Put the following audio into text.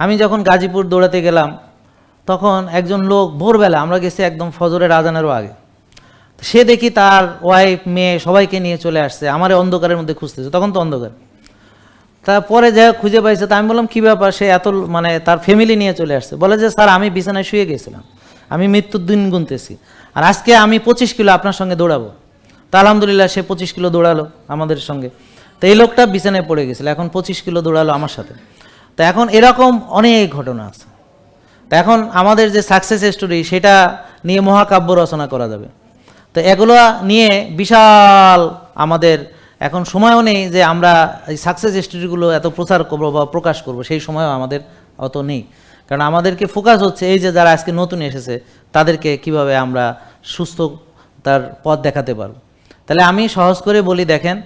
আমি যখন গাজীপুর দৌড়াতে গেলাম, তখন একজন লোক ভোরবেলা, আমরা গেছি একদম ফজরের আজানেরও আগে। সে দেখি তার ওয়াইফ মেয়ে সবাইকে নিয়ে চলে আসছে, আমার অন্ধকারের মধ্যে খুঁজতেছে, তখন তো অন্ধকার। তারপরে যা খুঁজে পাইছে, তা আমি বললাম, কী ব্যাপার? সে এত মানে তার ফ্যামিলি নিয়ে চলে আসছে। বলে যে, স্যার, আমি বিছানায় শুয়ে গেছিলাম। আমি মৃত্যুর দিন গুনতেছি। আর আজকে আমি পঁচিশ কিলো আপনার সঙ্গে দৌড়াবো। তা আলহামদুলিল্লাহ, সে পঁচিশ কিলো দৌড়ালো আমাদের সঙ্গে। তো এই লোকটা বিছানায় পড়ে গেছিল, এখন পঁচিশ কিলো দৌড়ালো আমার সাথে। তো এখন এরকম অনেক ঘটনা আছে। তো এখন আমাদের যে সাকসেস স্টোরি সেটা নিয়ে মহাকাব্য রচনা করা যাবে। তো এগুলো নিয়ে বিশাল আমাদের এখন সময়ও নেই যে আমরা এই সাকসেস স্টোরিগুলো এত প্রচার করব বা প্রকাশ করব, সেই সময়ও আমাদের অত নেই। কারণ আমাদেরকে ফোকাস হচ্ছে এই যে যারা আজকে নতুন এসেছে, তাদেরকে কীভাবে আমরা সুস্থ তার পথ দেখাতে পারব। তাহলে আমি সহজ করে বলি, দেখেন